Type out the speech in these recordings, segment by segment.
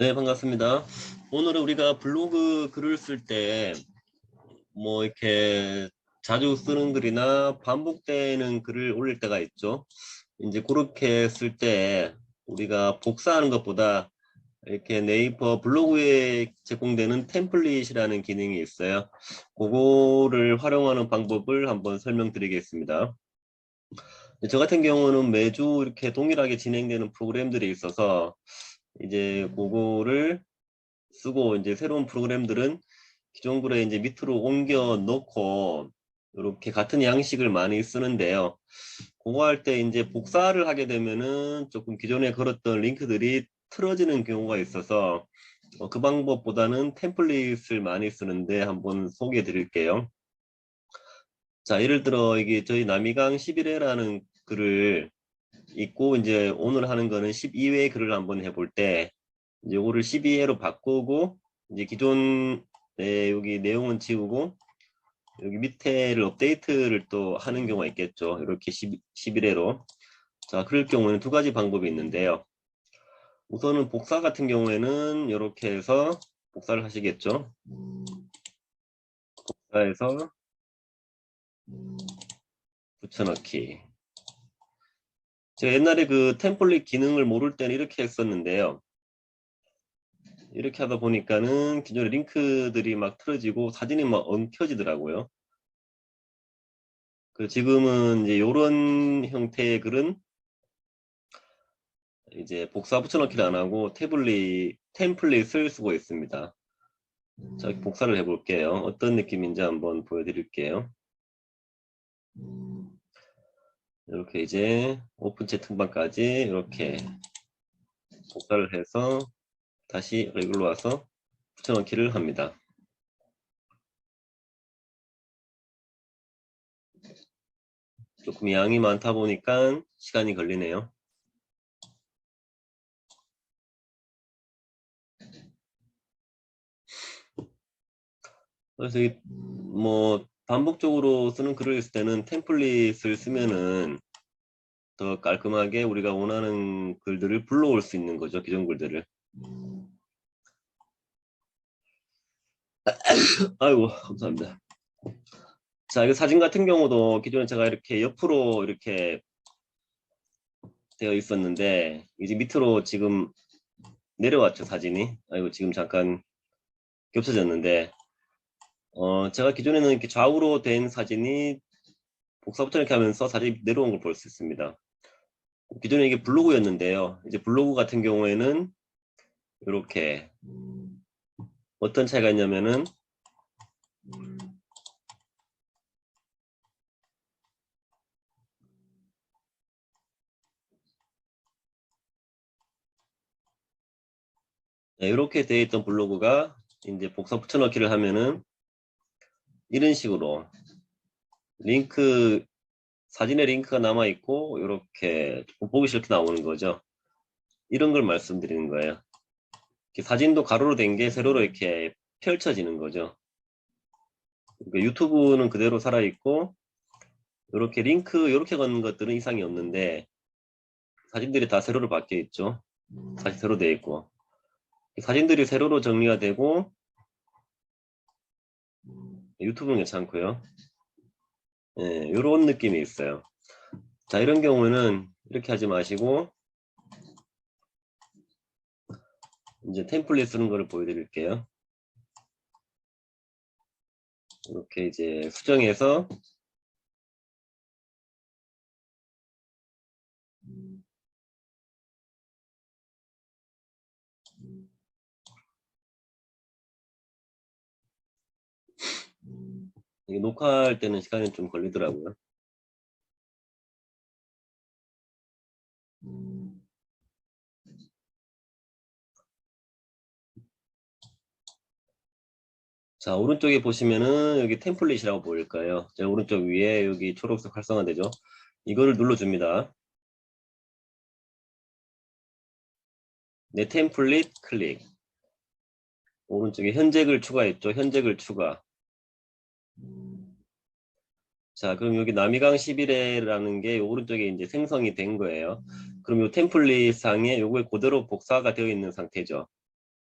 네, 반갑습니다. 오늘은 우리가 블로그 글을 쓸 때, 뭐, 이렇게 자주 쓰는 글이나 반복되는 글을 올릴 때가 있죠. 이제 그렇게 쓸 때 우리가 복사하는 것보다 이렇게 네이버 블로그에 제공되는 템플릿이라는 기능이 있어요. 그거를 활용하는 방법을 한번 설명드리겠습니다. 저 같은 경우는 매주 이렇게 동일하게 진행되는 프로그램들이 있어서 이제 그거를 쓰고 이제 새로운 프로그램들은 기존 글에 이제 밑으로 옮겨 놓고 이렇게 같은 양식을 많이 쓰는데요. 그거 할 때 이제 복사를 하게 되면은 조금 기존에 걸었던 링크들이 틀어지는 경우가 있어서 어, 그 방법보다는 템플릿을 많이 쓰는데 한번 소개해 드릴게요. 자, 예를 들어 이게 저희 남이강 11회라는 글을 있고 이제 오늘 하는 거는 12회 글을 한번 해볼 때 이제 요거를 12회로 바꾸고 이제 기존 네, 여기 내용은 지우고 여기 밑에를 업데이트를 또 하는 경우가 있겠죠. 이렇게 10, 11회로. 자, 그럴 경우에는 두 가지 방법이 있는데요. 우선은 복사 같은 경우에는 이렇게 해서 복사를 하시겠죠. 복사해서 붙여넣기. 제가 옛날에 그 템플릿 기능을 모를 때는 이렇게 했었는데요. 이렇게 하다 보니까는 기존의 링크들이 막 틀어지고 사진이 막 엉켜지더라고요. 그 지금은 이제 이런 형태의 글은 이제 복사 붙여넣기를 안 하고 태블릿 템플릿을 쓰고 있습니다. 자, 복사를 해볼게요. 어떤 느낌인지 한번 보여드릴게요. 이렇게 이제 오픈 채팅방까지 이렇게 복사를 해서 다시 여기로 와서 붙여넣기를 합니다. 조금 양이 많다 보니까 시간이 걸리네요. 그래서 뭐 반복적으로 쓰는 글을 있을 때는 템플릿을 쓰면은 더 깔끔하게 우리가 원하는 글들을 불러올 수 있는 거죠. 기존 글들을. 아이고, 감사합니다. 자, 이거 사진 같은 경우도 기존에 제가 이렇게 옆으로 이렇게 되어 있었는데, 이제 밑으로 지금 내려왔죠, 사진이. 아이고, 지금 잠깐 겹쳐졌는데, 어, 제가 기존에는 이렇게 좌우로 된 사진이 복사부터 이렇게 하면서 사진이 내려온 걸 볼 수 있습니다. 기존에 이게 블로그였는데요. 이제 블로그 같은 경우에는 이렇게 어떤 차이가 있냐면은 네, 이렇게 되어 있던 블로그가 이제 복사 붙여넣기를 하면은 이런 식으로 링크 사진의 링크가 남아 있고 이렇게 보기 싫게 나오는 거죠. 이런 걸 말씀드리는 거예요. 사진도 가로로 된 게 세로로 이렇게 펼쳐지는 거죠. 그러니까 유튜브는 그대로 살아 있고 이렇게 링크 이렇게 걷는 것들은 이상이 없는데 사진들이 다 세로로 바뀌어 있죠. 다시 세로 되어 있고 사진들이 세로로 정리가 되고 유튜브는 괜찮고요. 예, 이런 느낌이 있어요. 자, 이런 경우는 이렇게 하지 마시고 이제 템플릿 쓰는 거를 보여드릴게요. 이렇게 이제 수정해서 이게 녹화할 때는 시간이 좀 걸리더라고요. 자, 오른쪽에 보시면은 여기 템플릿이라고 보일 까요 자, 오른쪽 위에 여기 초록색 활성화되죠. 이거를 눌러줍니다. 네, 템플릿 클릭. 오른쪽에 현재글 추가했죠. 현재글 추가. 자, 그럼 여기 남이강 11회라는 게 오른쪽에 이제 생성이 된 거예요. 그럼 이 템플릿 상에 요게 그대로 복사가 되어 있는 상태죠.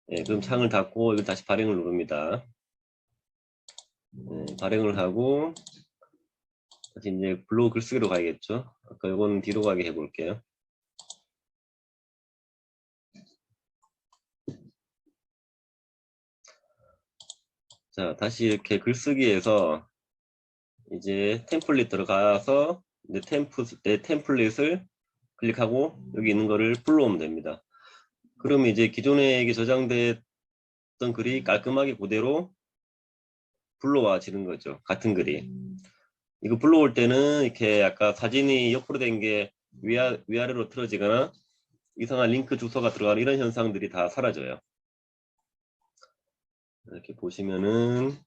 예, 그럼 창을 닫고 이걸 다시 발행을 누릅니다. 예, 발행을 하고 다시 이제 블로그 글쓰기로 가야겠죠. 아까 이건 뒤로 가게 해볼게요. 자, 다시 이렇게 글쓰기에서 이제 템플릿 들어가서 이제 템프, 내 템플릿을 클릭하고 여기 있는 거를 불러오면 됩니다. 그러면 이제 기존에 저장됐던 글이 깔끔하게 그대로 불러와지는 거죠. 같은 글이. 이거 불러올 때는 이렇게 아까 사진이 옆으로 된 게 위아, 위아래로 틀어지거나 이상한 링크 주소가 들어가는 이런 현상들이 다 사라져요. 이렇게 보시면은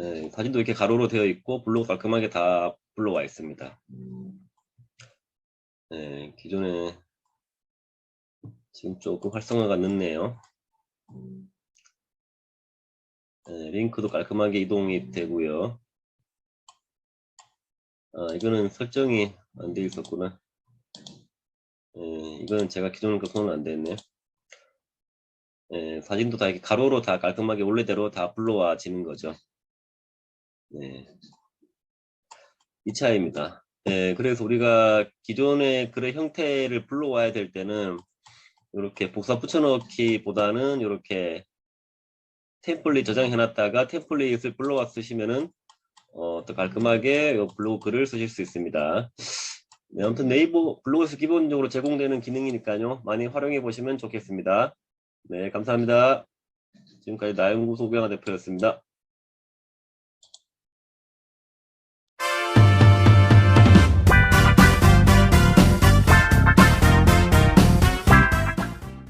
예, 사진도 이렇게 가로로 되어 있고 블로그 깔끔하게 다 불러와 있습니다. 예, 기존에 지금 조금 활성화가 늦네요. 예, 링크도 깔끔하게 이동이 되고요. 아, 이거는 설정이 안 돼 있었구나. 예, 이거는 제가 기존에 그 손은 안 됐네. 예, 사진도 다 이렇게 가로로 다 깔끔하게 원래대로 다 불러와지는 거죠. 네. 이 차이입니다. 네, 그래서 우리가 기존의 글의 형태를 불러와야 될 때는 이렇게 복사 붙여넣기보다는 이렇게 템플릿 저장해놨다가 템플릿을 불러와 쓰시면은 어, 더 깔끔하게 요 블로그 글을 쓰실 수 있습니다. 네, 아무튼 네이버 블로그에서 기본적으로 제공되는 기능이니까요. 많이 활용해 보시면 좋겠습니다. 네, 감사합니다. 지금까지 나연구소 우경화 대표였습니다.